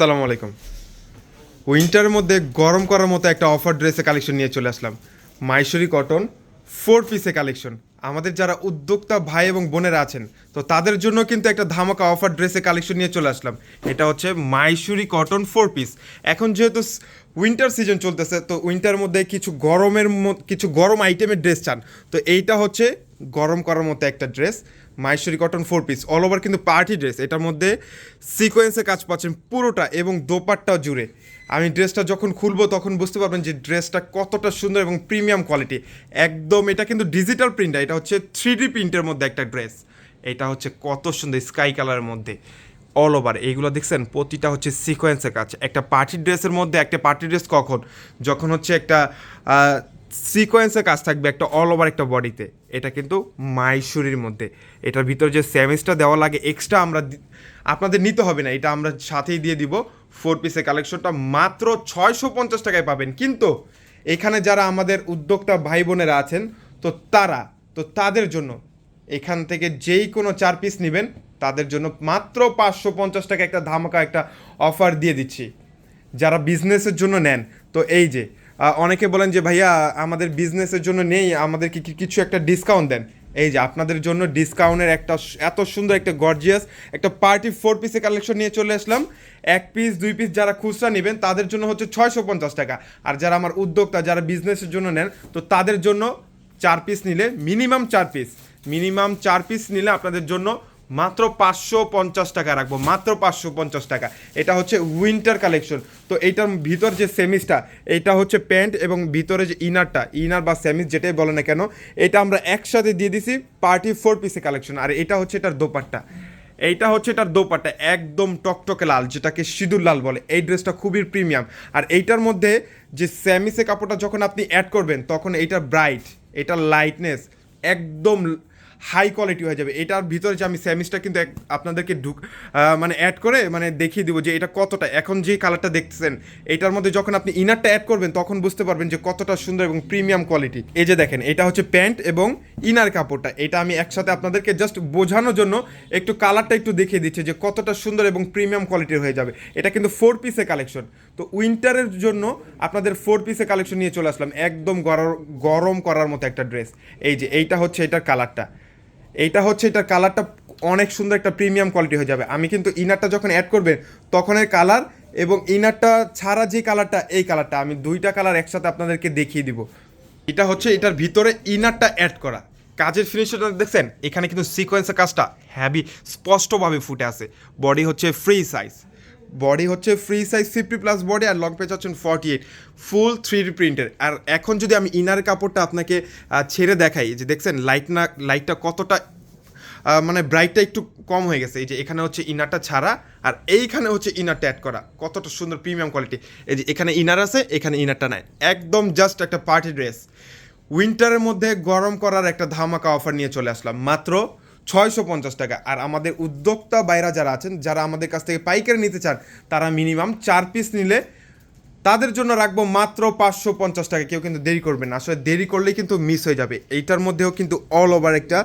সালামু আলাইকুম। উইন্টারের মধ্যে গরম করার মতো একটা অফার ড্রেসে কালেকশন নিয়ে চলে আসলাম। মাইশরি কটন ফোর পিসে কালেকশন আমাদের যারা উদ্যোক্তা ভাই এবং বোনেরা আছেন, তো তাদের জন্য কিন্তু একটা ধামাকা অফার ড্রেসে কালেকশন নিয়ে চলে আসলাম। এটা হচ্ছে মাইশরি কটন ফোর পিস এখন যেহেতু উইন্টার সিজন চলতেছে, তো উইন্টার মধ্যে কিছু গরমের কিছু গরম আইটেমের ড্রেস চান। তো এইটা হচ্ছে গরম করার মতো একটা dress Mysore cotton four piece all over কিন্তু পার্টি ড্রেস এটার মধ্যে সিকোয়েন্সে কাজ পাচ্ছেন পুরোটা এবং দোপাট্টাও জুড়ে। আমি ড্রেসটা যখন খুলবো তখন বুঝতে পারবেন যে ড্রেসটা কতটা সুন্দর এবং প্রিমিয়াম কোয়ালিটি একদম এটা কিন্তু ডিজিটাল প্রিন্ট এটা হচ্ছে থ্রি ডি প্রিন্টের মধ্যে একটা ড্রেস এটা হচ্ছে কত সুন্দর স্কাই কালারের মধ্যে। অল ওভার এইগুলো দেখছেন? প্রতিটা হচ্ছে সিকোয়েন্সের কাজ। একটা পার্টি ড্রেসের মধ্যে একটা পার্টি ড্রেস কখন? যখন হচ্ছে একটা সিকোয়েন্সের কাজ থাকবে একটা অল ওভার একটা বডিতে এটা কিন্তু মাইশুরির মধ্যে। এটার ভিতর যে স্যামিসটা দেওয়া লাগে এক্সট্রা আমরা আপনাদের নিতে হবে না। এটা আমরা সাথেই দিয়ে দিব। ফোর পিসের কালেকশনটা মাত্র ছয়শো পঞ্চাশ টাকায় পাবেন। কিন্তু এখানে যারা আমাদের উদ্যোক্তা ভাই বোনেরা আছেন, তো তারা, তো তাদের জন্য এখান থেকে যেই কোনো চার পিস নেবেন, তাদের জন্য মাত্র পাঁচশো পঞ্চাশ টাকা একটা ধামাকা একটা অফার দিয়ে দিচ্ছি। যারা বিজনেসের জন্য নেন, তো এই যে অনেকে বলেন যে, ভাইয়া, আমাদের বিজনেসের জন্য নেই আমাদের কি কি- কিছু একটা ডিসকাউন্ট দেন? এই যে, আপনাদের জন্য ডিসকাউন্টের একটা এত সুন্দর একটা গর্জিয়াস একটা পার্টি ফোর পিসে কালেকশন নিয়ে চলে আসলাম। এক পিস দুই পিস যারা খুচরা নেবেন, তাদের জন্য হচ্ছে ছয়শো পঞ্চাশ টাকা। আর যারা আমার উদ্যোক্তা, যারা বিজনেসের জন্য নেন, তো তাদের জন্য চার পিস নিলে মিনিমাম চার পিস মিনিমাম চার পিস নিলে আপনাদের জন্য মাত্র পাঁচশো পঞ্চাশ টাকা রাখব, মাত্র পাঁচশো পঞ্চাশ টাকা। এটা হচ্ছে উইন্টার কালেকশন তো এইটার ভিতর যে সেমিসটা এটা হচ্ছে প্যান্ট এবং ভিতরে যে ইনারটা, ইনার বা সেমিস যেটাই বলে না কেন, এটা আমরা একসাথে দিয়ে দিছি পার্টি ফোর পিসে কালেকশন আর এটা হচ্ছে এটার দোপাট্টা। এইটা হচ্ছে এটার দোপাট্টা, একদম টকটকে লাল, যেটাকে সিঁদুর লাল বলে। এই ড্রেসটা খুবই প্রিমিয়াম আর এইটার মধ্যে যে স্যামিসে কাপড়টা যখন আপনি অ্যাড করবেন, তখন এইটার ব্রাইট এটার লাইটনেস একদম হাই কোয়ালিটি হয়ে যাবে। এটার ভিতরে যে আমি স্যামিসটা কিন্তু আপনাদেরকে ঢুক মানে অ্যাড করে মানে দেখিয়ে দিব যে এটা কতটা। এখন যে কালারটা দেখতেছেন, এটার মধ্যে যখন আপনি ইনারটা অ্যাড করবেন, তখন বুঝতে পারবেন যে কতটা সুন্দর এবং প্রিমিয়াম কোয়ালিটি এই যে দেখেন, এটা হচ্ছে প্যান্ট এবং ইনার কাপড়টা। এটা আমি একসাথে আপনাদেরকে জাস্ট বোঝানোর জন্য একটু কালারটা একটু দেখিয়ে দিচ্ছি যে কতটা সুন্দর এবং প্রিমিয়াম কোয়ালিটির হয়ে যাবে। এটা কিন্তু ফোর পিসে কালেকশন তো উইন্টারের জন্য আপনাদের ফোর পিসে কালেকশন নিয়ে চলে আসলাম। একদম গরম গরম করার মতো একটা ড্রেস এই যে, এইটা হচ্ছে এটার কালারটা এইটা হচ্ছে এটার কালারটা অনেক সুন্দর একটা প্রিমিয়াম কোয়ালিটি হয়ে যাবে। আমি কিন্তু ইনারটা যখন অ্যাড করবেন তখনের কালার এবং ইনারটা ছাড়া যে কালারটা এই কালারটা আমি দুইটা কালার একসাথে আপনাদেরকে দেখিয়ে দিব। এটা হচ্ছে এটার ভিতরে ইনারটা অ্যাড করা। কাজের ফিনিশটা দেখছেন, এখানে কিন্তু সিকোয়েন্সের কাজটা হ্যাভি স্পষ্টভাবে ফুটে আছে। বডি হচ্ছে ফ্রি সাইজ বডি হচ্ছে free size fifty plus body আর লং পেজ হচ্ছেন forty eight full three D প্রিন্টের আর এখন যদি আমি ইনার কাপড়টা আপনাকে ছেড়ে দেখাই যে দেখছেন লাইট না লাইটটা কতটা মানে ব্রাইটটা একটু কম হয়ে গেছে। এই যে এখানে হচ্ছে ইনারটা ছাড়া, আর এইখানে হচ্ছে ইনারটা অ্যাড করা। কতটা সুন্দর প্রিমিয়াম কোয়ালিটি এই যে এখানে ইনার আছে, এখানে ইনারটা নাই। একদম জাস্ট একটা পার্টি ড্রেস উইন্টারের মধ্যে গরম করার একটা ধামাকা অফার নিয়ে চলে আসলাম। মাত্র ছয়শো পঞ্চাশ টাকা। আর আমাদের উদ্যোক্তা বাইরা যারা আছেন, যারা আমাদের কাছ থেকে পাইকারি নিতে চান, তারা মিনিমাম চার পিস নিলে তাদের জন্য রাখব মাত্র পাঁচশো পঞ্চাশ টাকা। কেউ কিন্তু দেরি করবে না। আসলে দেরি করলেই কিন্তু মিস হয়ে যাবে। এইটার মধ্যেও কিন্তু অল ওভার একটা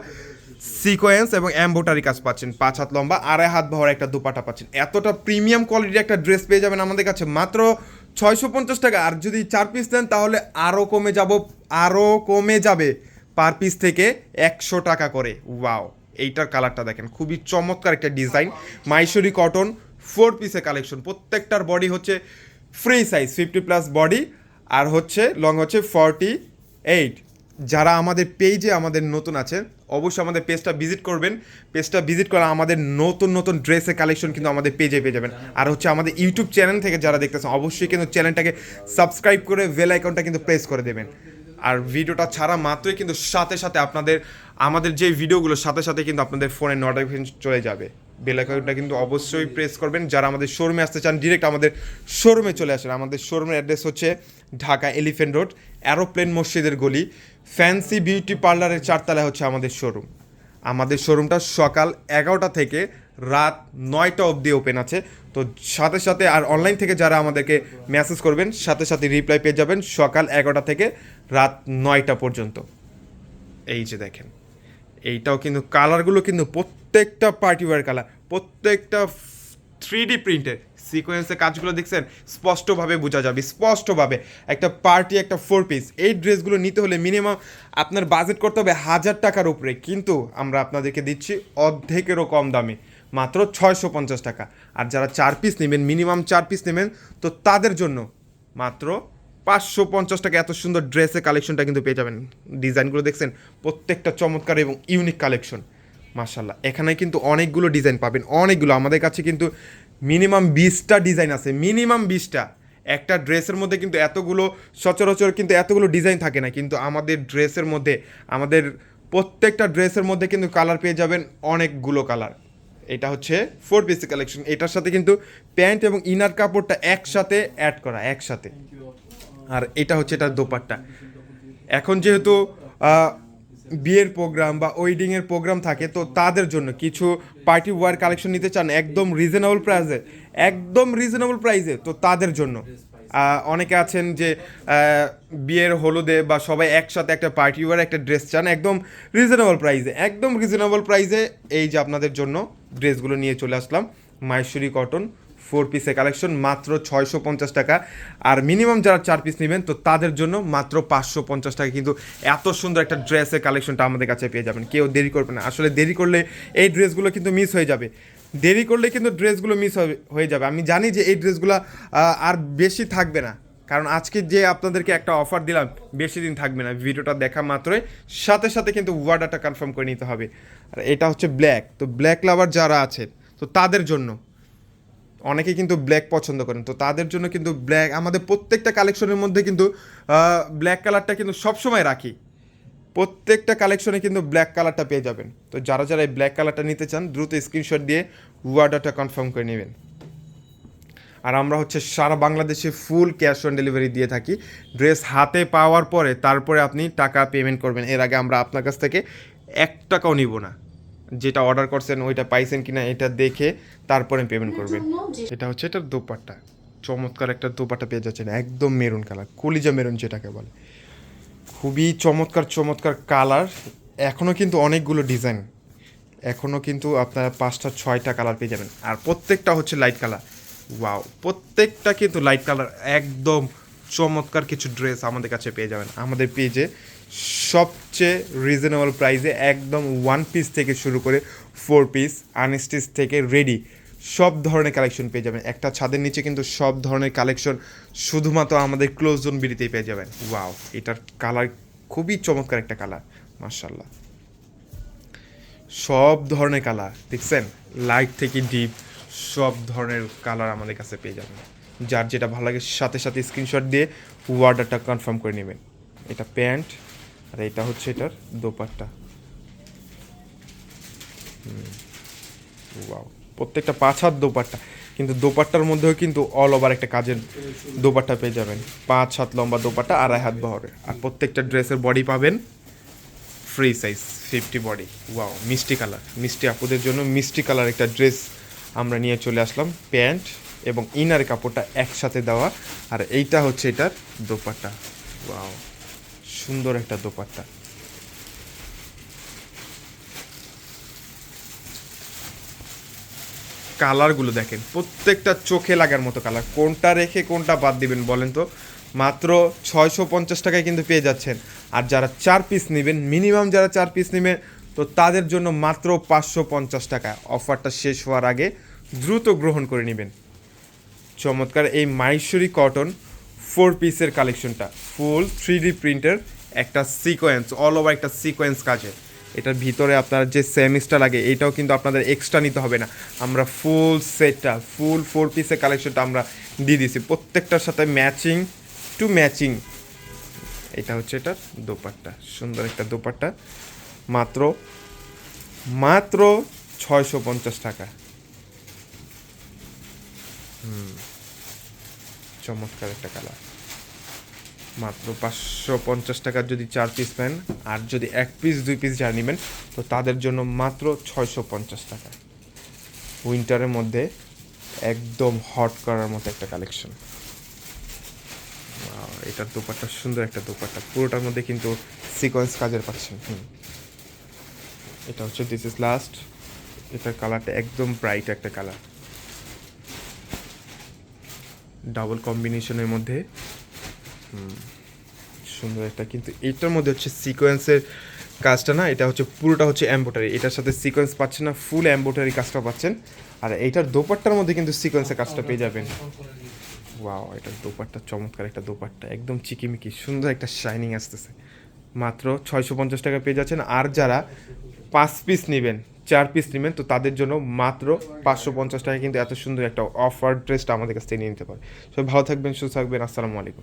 সিকোয়েন্স এবং অ্যাম্বোটারি কাজ পাচ্ছেন। পাঁচ হাত লম্বা, আড়াই হাত ভর একটা দুপাটা পাচ্ছেন। এতটা প্রিমিয়াম কোয়ালিটির একটা ড্রেস পেয়ে যাবেন আমাদের কাছে মাত্র ছয়শো পঞ্চাশ টাকা। আর যদি চার পিস দেন তাহলে আরও কমে যাব আরও কমে যাবে। পার পিস থেকে একশো টাকা করে। ওয়াও এইটার কালারটা দেখেন। খুবই চমৎকার একটা ডিজাইন মাইশরি কটন ফোর পিসের কালেকশন প্রত্যেকটার বডি হচ্ছে free size fifty plus body আর হচ্ছে লং হচ্ছে ফর্টি এইট যারা আমাদের পেজে আমাদের নতুন আছে, অবশ্যই আমাদের পেজটা ভিজিট করবেন। পেজটা ভিজিট করা আমাদের নতুন নতুন ড্রেসের কালেকশন কিন্তু আমাদের পেজে পেয়ে যাবেন। আর হচ্ছে আমাদের ইউটিউব চ্যানেল থেকে যারা দেখতেছেন, অবশ্যই কিন্তু চ্যানেলটাকে সাবস্ক্রাইব করে বেল আইকনটা কিন্তু প্রেস করে দেবেন। আর ভিডিওটা ছাড়া মাত্রই কিন্তু সাথে সাথে আপনাদের, আমাদের যে ভিডিওগুলো সাথে সাথে কিন্তু আপনাদের ফোনে নোটিফিকেশন চলে যাবে। বেল কিন্তু অবশ্যই প্রেস করবেন। যারা আমাদের শোরুমে আসতে চান ডিরেক্ট আমাদের শোরুমে চলে আসেন। আমাদের শোরুমের অ্যাড্রেস হচ্ছে ঢাকা এলিফেন্ট রোড অ্যারোপ্লেন মসজিদের গলি। ফ্যান্সি বিউটি পার্লারের চারতলায় হচ্ছে আমাদের শোরুম আমাদের শোরুমটা সকাল এগারোটা থেকে রাত নয়টা অবধি ওপেন আছে। তো সাথে সাথে আর অনলাইন থেকে যারা আমাদেরকে মেসেজ করবেন, সাথে সাথে রিপ্লাই পেয়ে যাবেন সকাল এগারোটা থেকে রাত নয়টা পর্যন্ত। এই যে দেখেন, এইটাও কিন্তু কালারগুলো কিন্তু প্রত্যেকটা পার্টি ওয়ার কালার, প্রত্যেকটা থ্রি ডি প্রিন্টের সিকোয়েন্সের কাজগুলো দেখছেন, স্পষ্টভাবে বোঝা যাবে, স্পষ্টভাবে একটা পার্টি, একটা ফোর পিস, এই ড্রেসগুলো নিতে হলে মিনিমাম আপনার বাজেট করতে হবে হাজার টাকার উপরে, কিন্তু আমরা আপনাদেরকে দিচ্ছি অর্ধেকেরও কম দামে, মাত্র ছয়শো পঞ্চাশ টাকা। আর যারা চার পিস নেবেন, মিনিমাম চার পিস নেবেন, তো তাদের জন্য মাত্র পাঁচশো পঞ্চাশ টাকা এত সুন্দর ড্রেসের কালেকশনটা কিন্তু পেয়ে যাবেন। ডিজাইনগুলো দেখছেন, প্রত্যেকটা চমৎকার এবং ইউনিক কালেকশন মাশাল্লাহ এখানে কিন্তু অনেকগুলো ডিজাইন পাবেন, অনেকগুলো। আমাদের কাছে কিন্তু মিনিমাম বিশটা ডিজাইন আছে মিনিমাম বিশটা। একটা ড্রেসের মধ্যে কিন্তু এতগুলো, সচরাচর কিন্তু এতগুলো ডিজাইন থাকে না, কিন্তু আমাদের ড্রেসের মধ্যে, আমাদের প্রত্যেকটা ড্রেসের মধ্যে কিন্তু কালার পেয়ে যাবেন অনেকগুলো কালার এটা হচ্ছে ফোর পিস কালেকশন এটার সাথে কিন্তু প্যান্ট এবং ইনার কাপড়টা একসাথে অ্যাড করা, একসাথে। আর এটা হচ্ছে এটার দোপাট্টা। এখন যেহেতু বিয়ের প্রোগ্রাম বা ওয়েডিংয়ের প্রোগ্রাম থাকে, তো তাদের জন্য কিছু পার্টি ওয়ার কালেকশন নিতে চান একদম রিজনেবল প্রাইসে একদম রিজনেবল প্রাইসে তো তাদের জন্য। অনেকে আছেন যে বিয়ের হলুদে বা সবাই একসাথে একটা পার্টি ওয়ার একটা ড্রেস চান, একদম রিজনেবল প্রাইসে একদম রিজনেবল প্রাইসে এই যে আপনাদের জন্য ড্রেসগুলো নিয়ে চলে আসলাম মাইসুরি কটন ফোর পিসের কালেকশন, মাত্র ছয়শো পঞ্চাশ টাকা। আর মিনিমাম যারা চার পিস নেবেন, তো তাদের জন্য মাত্র পাঁচশো পঞ্চাশ টাকা। কিন্তু এত সুন্দর একটা ড্রেসের কালেকশনটা আমাদের কাছে পেয়ে যাবেন। কেউ দেরি করবে না। আসলে দেরি করলে এই ড্রেসগুলো কিন্তু মিস হয়ে যাবে। দেরি করলে কিন্তু ড্রেসগুলো মিস হয়ে যাবে। আমি জানি যে এই ড্রেসগুলো আর বেশি থাকবে না। কারণ আজকে যে আপনাদেরকে একটা অফার দিলাম, বেশি দিন থাকবে না। ভিডিওটা দেখা মাত্রই। সাথে সাথে কিন্তু ওয়ার্ডারটা কনফার্ম করে নিতে হবে। আর এটা হচ্ছে ব্ল্যাক তো ব্ল্যাক লাভার যারা আছে তো তাদের জন্য অনেকে কিন্তু ব্ল্যাক পছন্দ করেন। তো তাদের জন্য কিন্তু ব্ল্যাক আমাদের প্রত্যেকটা কালেকশনের মধ্যে কিন্তু ব্ল্যাক কালারটা কিন্তু সবসময় রাখি। প্রত্যেকটা কালেকশনে কিন্তু ব্ল্যাক কালারটা পেয়ে যাবেন। তো যারা যারা এই ব্ল্যাক কালারটা নিতে চান, দ্রুত স্ক্রিনশট দিয়ে ওয়ার্ডারটা কনফার্ম করে নেবেন। আর আমরা হচ্ছে সারা বাংলাদেশে ফুল ক্যাশ অন ডেলিভারি দিয়ে থাকি। ড্রেস হাতে পাওয়ার পরে, তারপরে আপনি টাকা পেমেন্ট করবেন। এর আগে আমরা আপনার কাছ থেকে এক টাকাও নিব না। যেটা অর্ডার করছেন ওইটা পাইছেন কিনা এটা দেখে তারপরে পেমেন্ট করবেন। এটা হচ্ছে এটার দোপাট্টা। চমৎকার একটা দোপাট্টা পেয়ে যাচ্ছেন একদম মেরুন কালার কলিজা মেরুন যেটাকে বলে। খুবই চমৎকার চমৎকার কালার এখনও কিন্তু অনেকগুলো ডিজাইন এখনও কিন্তু আপনারা পাঁচটা ছয়টা কালার পেয়ে যাবেন। আর প্রত্যেকটা হচ্ছে লাইট কালার ওয়াও প্রত্যেকটা কিন্তু লাইট কালার একদম চমৎকার কিছু ড্রেস আমাদের কাছে পেয়ে যাবেন। আমাদের পেজে সবচেয়ে রিজনেবল প্রাইসে একদম ওয়ান পিস থেকে শুরু করে ফোর পিস আনস্টিচ থেকে রেডি সব ধরনের কালেকশন পেয়ে যাবেন। একটা ছাদের নিচে কিন্তু সব ধরনের কালেকশন শুধুমাত্র আমাদের ক্লোজ জোন বিড়িতেই পেয়ে যাবেন। ওয়াও এটার কালার খুবই চমৎকার একটা কালার মার্শাল্লাহ সব ধরনের কালার দেখছেন? লাইট থেকে ডিপ সব ধরনের কালার আমাদের কাছে পেয়ে যাবেন। যার যেটা ভালো লাগে সাথে সাথে স্ক্রিনশট দিয়ে অর্ডারটা কনফার্ম করে নেবেন। এটা প্যান্ট আর এটা হচ্ছে এটার দোপাট্টা। ওয়াও প্রত্যেকটা পাঁচ হাত দোপাট্টা। কিন্তু দোপাট্টার মধ্যেও কিন্তু অল ওভার একটা কাজের দোপাট্টা পেয়ে যাবেন। পাঁচ হাত লম্বা দোপাট্টা, আড়াই হাত বহরের। আর প্রত্যেকটা ড্রেসের বডি পাবেন free size fifty body wow মিষ্টি কালার মিষ্টি আপুদের জন্য মিষ্টি কালার একটা ড্রেস আমরা নিয়ে চলে আসলাম প্যান্ট এবং ইনার কাপড়টা একসাথে দেওয়া। আর এইটা হচ্ছে এটার দোপাট্টা। ওয়াও সুন্দর একটা দোপাট্টা। কালারগুলো দেখেন, প্রত্যেকটা চোখে লাগার মতো কালার কোনটা রেখে কোনটা বাদ দিবেন বলেন তো? মাত্র ছয়শো পঞ্চাশ টাকায় কিন্তু পেয়ে যাচ্ছেন। আর যারা চার পিস নেবেন মিনিমাম যারা চার পিস নেবেন, তো তাদের জন্য মাত্র পাঁচশো পঞ্চাশ টাকা। অফারটা শেষ হওয়ার আগে দ্রুত গ্রহণ করে নেবেন। চমৎকার এই মাইসুরি কটন ফোর পিসের কালেকশনটা ফুল থ্রি ডি প্রিন্টের একটা সিকোয়েন্স অল ওভার একটা সিকোয়েন্স কাজের। এটার ভিতরে আপনার যে সেমিসটা লাগে, এটাও কিন্তু আপনাদের এক্সট্রা নিতে হবে না। আমরা ফুল সেটটা ফুল ফোর পিসের কালেকশনটা আমরা দিয়ে দিছি প্রত্যেকটার সাথে ম্যাচিং টু ম্যাচিং এটা হচ্ছে এটার দোপাট্টা, সুন্দর একটা দোপাট্টা। মাত্র মাত্র ছয়শো পঞ্চাশ টাকা। চমৎকার একটা কালার। মাত্র পাঁচশো পঞ্চাশ টাকার যদি চার পিস নেন, আর যদি এক পিস দুই পিস যা নেবেন, তো তাদের জন্য মাত্র ছয়শো পঞ্চাশ টাকা। উইন্টারের মধ্যে একদম হট করার মতো একটা কালেকশন এটার দোপাট্টা, সুন্দর একটা দোপাট্টা। পুরোটার মধ্যে কিন্তু সিকোয়েন্স কাজের পাচ্ছেন। হুম। এটা হচ্ছে দিস ইজ লাস্ট এটার কালারটা একদম ব্রাইট একটা কালার ডাবল কম্বিনেশনের মধ্যে। সুন্দর একটা, কিন্তু এটার মধ্যে হচ্ছে সিকোয়েন্সের কাজটা না, এটা হচ্ছে পুরোটা হচ্ছে এম্বোটারি এটার সাথে সিকোয়েন্স পাচ্ছেন না ফুল এম্বোটারি কাজটা পাচ্ছেন। আর এইটার দোপাট্টার মধ্যে কিন্তু সিকোয়েন্সের কাজটা পেয়ে যাবেন। ওয়াও এটার দোপাট্টা, চমৎকার একটা দোপাট্টা, একদম চিকিমিকি, সুন্দর একটা শাইনিং আসতেছে। মাত্র ছয়শো পঞ্চাশ টাকা পেয়ে যাচ্ছেন। আর যারা পাঁচ পিস নেবেন চার পিস নেবেন, তো তাদের জন্য মাত্র পাঁচশো পঞ্চাশ টাকা কিন্তু এত সুন্দর একটা অফার ড্রেসটা আমাদের কাছ থেকে নিয়ে নিতে পারে। সবাই ভালো থাকবেন, সুস্থ থাকবেন, আসসালামু আলাইকুম।